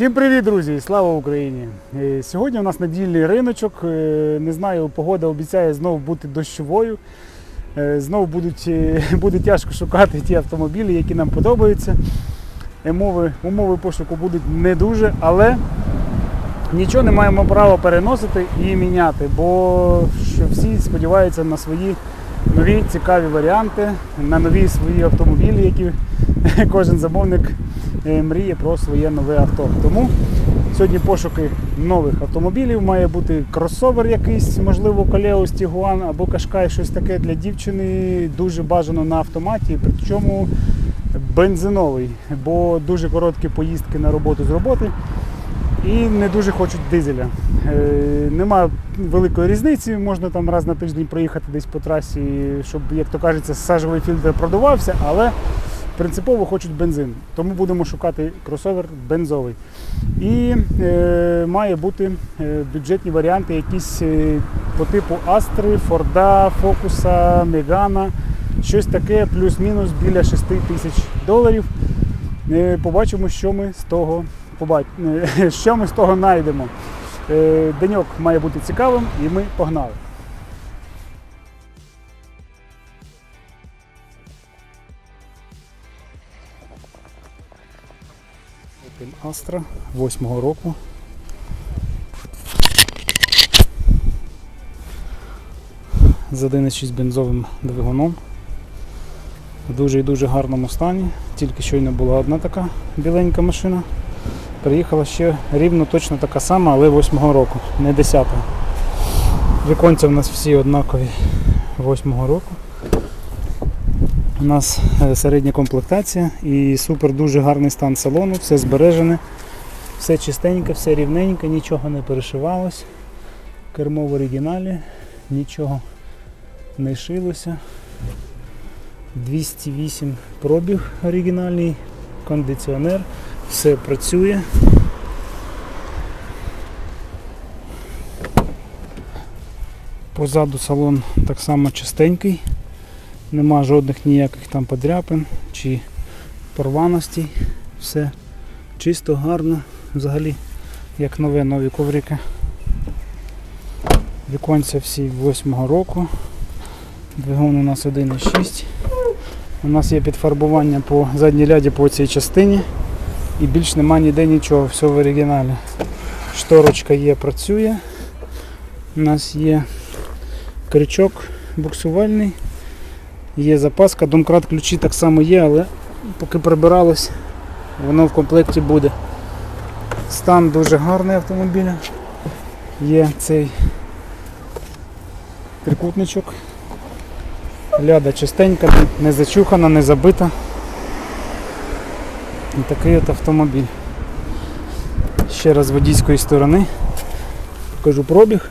Всім привіт, друзі! Слава Україні! Е, Сьогодні у нас недільний риночок. Е, Не знаю, погода обіцяє знову бути дощовою. Е, Знову будуть, буде тяжко шукати ті автомобілі, які нам подобаються. Умови, умови пошуку будуть не дуже, але нічого не маємо права переносити і міняти, бо всі сподіваються на свої нові цікаві варіанти, на нові свої автомобілі, які кожен замовник мріє про своє нове авто. Тому сьогодні пошуки нових автомобілів. Має бути кросовер якийсь, можливо, Колеос Тігуан або Кашкай, щось таке для дівчини. Дуже бажано на автоматі, причому бензиновий, бо дуже короткі поїздки на роботу з роботи. І не дуже хочуть дизеля. Е, нема великої різниці, можна там раз на тиждень проїхати десь по трасі, щоб, як то кажеться, сажовий фільтр продувався, але принципово хочуть бензин. Тому будемо шукати кросовер бензовий. І е, має бути е, бюджетні варіанти, якісь е, по типу Астри, Форда, Фокуса, Мегана, щось таке, плюс-мінус біля 6 тисяч доларів. Е, Побачимо, що ми з того побач... е, що ми з того знайдемо. Е, Деньок має бути цікавим, і ми погнали. Astra 8 року. З 1,6 бензовим двигуном. В дуже і дуже гарному стані. Тільки щойно була одна така біленька машина. Приїхала ще рівно точно така сама, але 8 року, не 10-го. Віконця в нас всі однакові 8 року. У нас е, середня комплектація і супер дуже гарний стан салону, все збережене, все чистеньке, все рівненьке, нічого не перешивалось. Кермо в оригіналі, нічого не шилося. 208 пробіг оригінальний, кондиціонер, все працює. Позаду салон так само чистенький, нема жодних ніяких там подряпин чи порваностей. Все чисто, гарно, взагалі як нове нові коврики. Віконця всі 8 року. Двигун у нас 1,6. У нас є підфарбування по задній ляді по цій частині. І більш нема ніде нічого, все в оригіналі. Шторочка є, працює. У нас є крючок буксувальний, є запаска, домкрат ключі так само є, але поки прибиралось, воно в комплекті буде. Стан дуже гарний автомобіля. Є цей трикутничок. Ляда чистенька, не зачухана, не забита. І такий от автомобіль. Ще раз з водійської сторони. Покажу пробіг.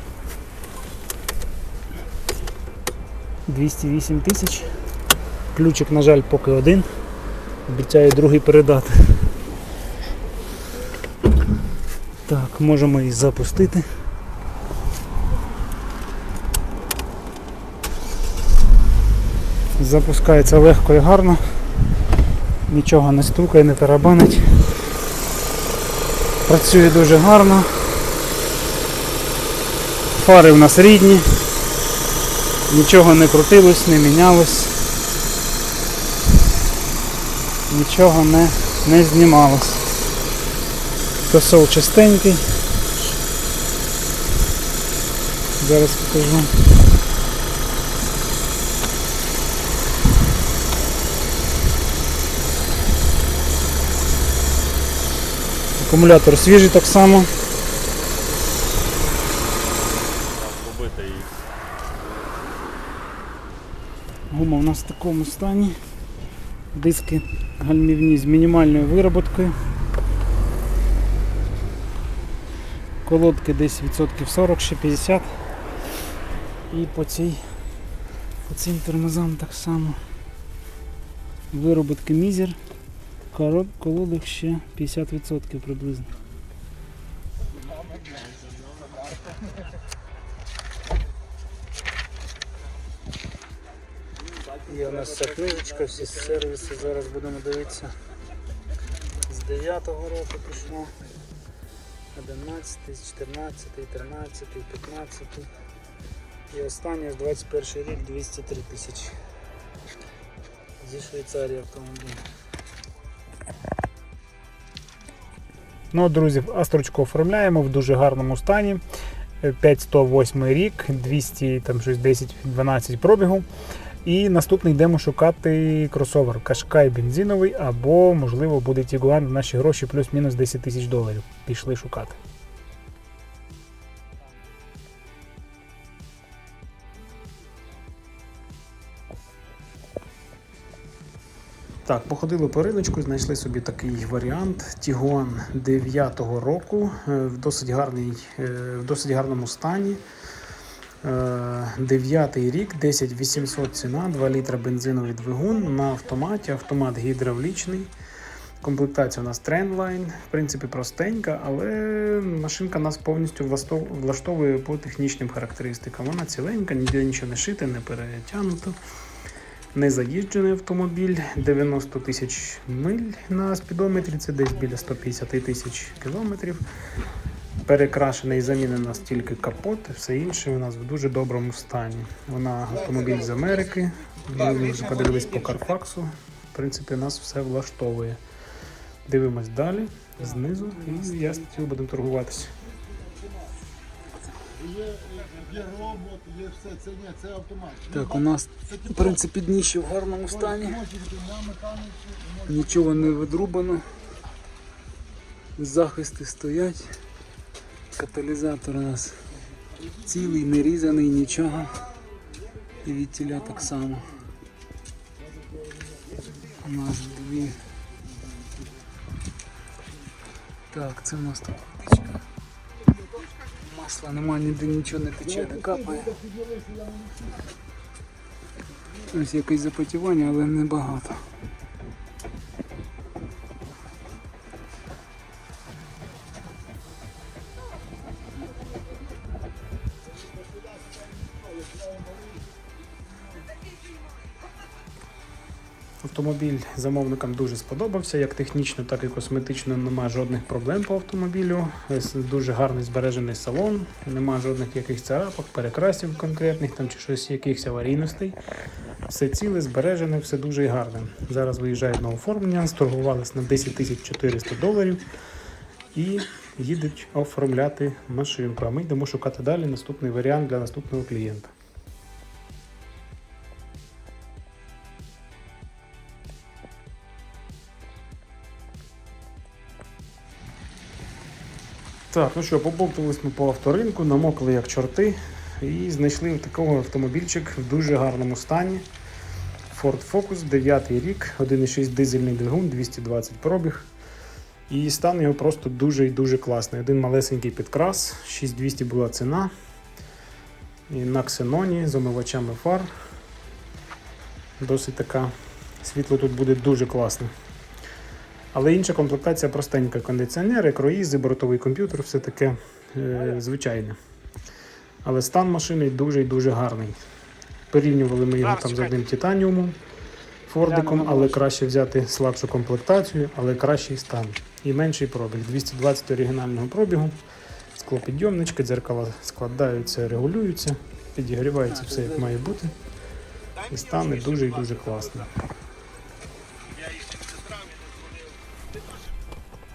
208 тисяч. Ключик, на жаль, поки один. Обіцяю другий передати. Так, можемо і запустити. Запускається легко і гарно. Нічого не стукає, не тарабанить. Працює дуже гарно. Фари в нас рідні. Нічого не крутилось, не мінялось. Нічого не, не знімалось. Косол чистенький. Зараз покажу. Акумулятор свіжий так само. побита і Гума у нас в такому стані. Диски гальмівні з мінімальною вироботкою. Колодки десь відсотків 40, ще 50. І по цій по цим тормозам так само. Вироботки мізер. Колодок ще 50% приблизно. Є у нас ця книжечка, всі сервіси зараз будемо дивитися. З 9-го року пішло. 11, 14, 13, 15. І останній 21 рік 203 тисячі. Зі Швейцарії автомобіль. Ну, друзі, астрочку оформляємо в дуже гарному стані. Е, 5108 рік, 200, там щось 10-12 пробігу. І наступний йдемо шукати кросовер Кашкай бензиновий або, можливо, буде Тігуан в наші гроші плюс-мінус 10 тисяч доларів. Пішли шукати. Так, походили по риночку, знайшли собі такий варіант. Тігуан 9-го року е, в досить, гарний, е, в досить гарному стані. Е, Дев'ятий рік, 10800 ціна, 2 літра бензиновий двигун на автоматі, автомат гідравлічний. Комплектація у нас Trendline, в принципі, простенька, але машинка нас повністю влаштовує по технічним характеристикам. Вона ціленька, ніде нічого не шите, не перетягнуто. Не заїжджений автомобіль, 90 тисяч миль на спідометрі, це десь біля 150 тисяч кілометрів. Перекрашений замінений у нас тільки капот, все інше у нас в дуже доброму стані. Вона автомобіль з Америки. Ми вже подивились по Карфаксу. В принципі, нас все влаштовує. Дивимось далі, знизу, і я з цим будемо торгуватися. Є, робот, є все, це автомат. Так, у нас в принципі дніще в гарному стані. Нічого не видрубано. Захисти стоять. Каталізатор у нас цілий, не різаний, нічого. І від тіля так само. У нас дві. Так, це у нас так водичка. Масла нема, ніде нічого не тече, не капає. Ось якесь запотівання, але небагато. Автомобіль замовникам дуже сподобався, як технічно, так і косметично немає жодних проблем по автомобілю. Дуже гарний збережений салон, немає жодних якихось царапок, перекрасів конкретних там чи щось якихось аварійностей. Все ціле, збережене, все дуже гарне. Зараз виїжджають на оформлення, сторгувалися на 10 тисяч 400 доларів і їдуть оформляти машинку. А ми йдемо шукати далі наступний варіант для наступного клієнта. Так, ну що, побовтались ми по авторинку, намокли як чорти і знайшли такого автомобільчик в дуже гарному стані. Ford Focus, 9 рік, 1,6 дизельний двигун, 220 пробіг. І стан його просто дуже і дуже класний. Один малесенький підкрас, 6200 була ціна. І на ксеноні з омивачами фар. Досить така світло тут буде дуже класне. Але інша комплектація простенька. Кондиціонери, круїзи, бортовий комп'ютер, все таке е, звичайне. Але стан машини дуже і дуже гарний. Порівнювали ми його там з одним титаніумом, Фордиком, але краще взяти слабшу комплектацію, але кращий стан. І менший пробіг. 220 оригінального пробігу. Склопідйомнички, дзеркала складаються, регулюються, підігрівається все як має бути. І стане дуже і дуже класно.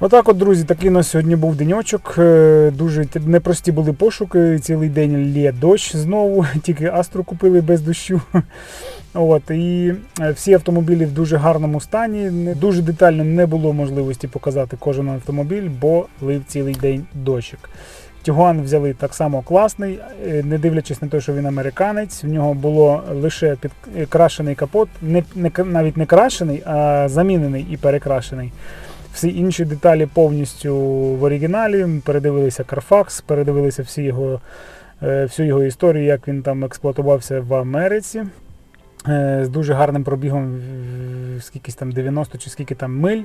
Отак, от, друзі, такий у нас сьогодні був деньочок. Е, Дуже непрості були пошуки. Цілий день лє дощ знову, тільки Астру купили без дощу. От, і е, всі автомобілі в дуже гарному стані. Дуже детально не було можливості показати кожен автомобіль, бо лив цілий день дощик. Тігуан взяли так само класний, е, не дивлячись на те, що він американець. В нього було лише підкрашений капот, не, не навіть не крашений, а замінений і перекрашений. Всі інші деталі повністю в оригіналі. Передивилися Carfax, передивилися всі його, е, всю його історію, як він там експлуатувався в Америці. Е, З дуже гарним пробігом, в- скільки там 90 чи скільки там миль,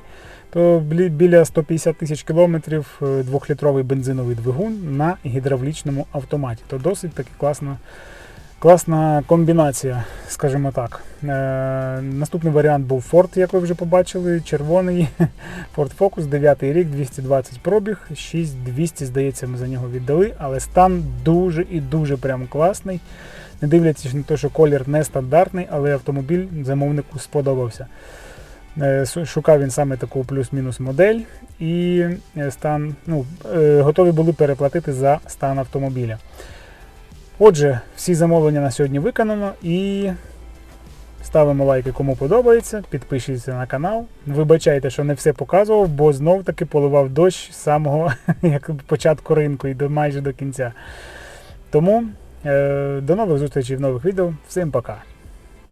то біля 150 тисяч кілометрів е, двохлітровий бензиновий двигун на гідравлічному автоматі. То досить таки класна Класна комбінація, скажімо так. Е, наступний варіант був Ford, як ви вже побачили, червоний Ford Focus, 9 рік, 220 пробіг, 6200, здається, ми за нього віддали, але стан дуже і дуже прям класний. Не дивлячись на те, що колір нестандартний, але автомобіль замовнику сподобався. Е, Шукав він саме таку плюс-мінус модель і е, стан, ну, готові були переплатити за стан автомобіля. Отже, всі замовлення на сьогодні виконано і ставимо лайки, кому подобається, підпишіться на канал. Вибачайте, що не все показував, бо знов таки поливав дощ з самого як початку ринку і до майже до кінця. Тому е, до нових зустрічей в нових відео. Всім пока!